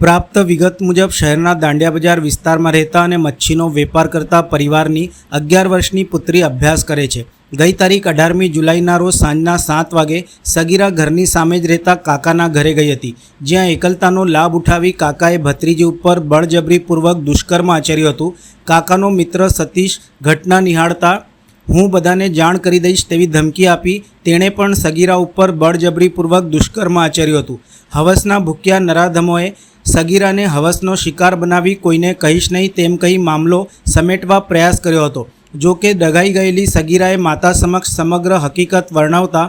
પ્રાપ્ત વિગત મુજબ શહેરના દાંડિયા બજાર વિસ્તારમાં રહેતા અને મચ્છીનો વેપાર કરતા પરિવારની અગિયાર વર્ષની પુત્રી અભ્યાસ કરે છે. ગઈ તારીખ અઢારમી જુલાઈના રોજ સાંજના સાત વાગે સગીરા ઘરની સામે જ રહેતા કાકાના ઘરે ગઈ હતી. જ્યાં એકલતાનો લાભ ઉઠાવી કાકાએ ભત્રીજી ઉપર બળજબરીપૂર્વક દુષ્કર્મ આચર્યું હતું. કાકાનો મિત્ર સતીશ ઘટના નિહાળતા હું બધાને જાણ કરી દઈશ તેવી ધમકી આપી તેણે પણ સગીરા ઉપર બળજબરીપૂર્વક દુષ્કર્મ આચર્યું હતું. હવસના ભૂખ્યા નરાધમોએ સગીરાને હવસનો શિકાર બનાવી કોઈને કહીશ નહીં તેમ કહી મામલો સમેટવા પ્રયાસ કર્યો હતો. જો કે દગાઈ ગયેલી સગીરાએ માતા સમક્ષ સમગ્ર હકીકત વર્ણવતા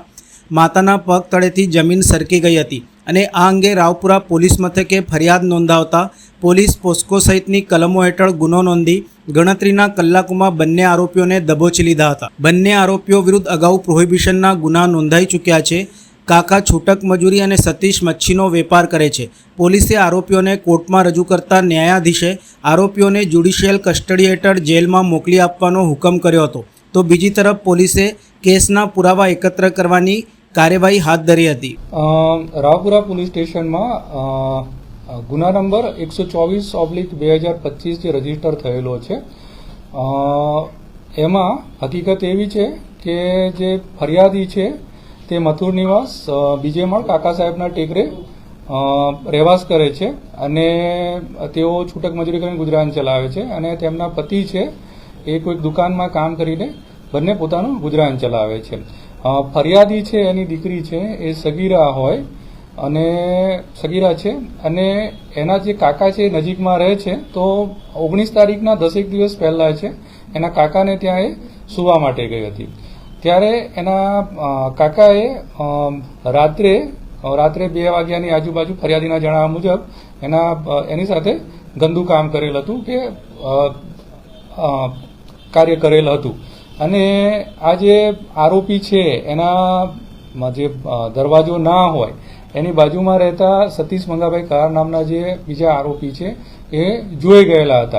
માતાના પગ તળેથી જમીન સરકી ગઈ હતી અને આ અંગે રાવપુરા પોલીસ મથકે ફરિયાદ નોંધાવતા પોલીસ પોસ્કો સહિતની કલમો હેઠળ ગુનો નોંધી ગણતરીના કલાકોમાં બંને આરોપીઓને દબોચી લીધા હતા. બંને આરોપીઓ વિરુદ્ધ અગાઉ પ્રોહિબિશનના ગુના નોંધાઈ ચૂક્યા છે. કાકા છૂટક મજૂરી અને સતીશ મચ્છીનો વેપાર કરે છે. પોલીસે આરોપીઓને કોર્ટમાં રજૂ કરતા ન્યાયાધીશે આરોપીઓને જ્યુડિશિયલ કસ્ટડી હેઠળ જેલમાં મોકલી આપવાનો હુકમ કર્યો હતો. તો બીજી તરફ પોલીસે કેસના પુરાવા એકત્ર કરવાની કાર્યવાહી હાથ ધરી હતી. રાવપુરા પોલીસ સ્ટેશનમાં ગુના નંબર એકસો ચોવીસ ઓબ્લિક બે હજાર પચીસ જે રજિસ્ટર થયેલો છે. એમાં હકીકત એવી છે કે જે ફરિયાદી છે તે મથુર નિવાસ બીજેમાં કાકા સાહેબના ટેકરે રહેવાસ કરે છે અને તેઓ છૂટક મજૂરી કરીને ગુજરાન ચલાવે છે અને તેમના પતિ છે એ કોઈક દુકાનમાં કામ કરીને બંને પોતાનું ગુજરાન ચલાવે છે. ફરિયાદી છે, એની દીકરી છે, એ સગીરા હોય અને સગીરા છે અને એના જે કાકા છે એ નજીકમાં રહે છે તો ઓગણીસ તારીખના દસેક દિવસ પહેલા છે એના કાકાને ત્યાં એ સુવા માટે ગઈ હતી. ત્યારે એના કાકાએ રાત્રે રાત્રે બે વાગ્યાની આજુબાજુ ફરિયાદીના જણાવ્યા મુજબ એના એની સાથે ગંદુ કામ કરેલ હતું કે કાર્ય કરેલ હતું. અને આ જે આરોપી છે એના જે દરવાજો ના હોય, એની બાજુમાં રહેતા સતીશ મંગાભાઈ કાર નામના જે બીજા આરોપી છે, એ જોઈ ગયેલા હતા.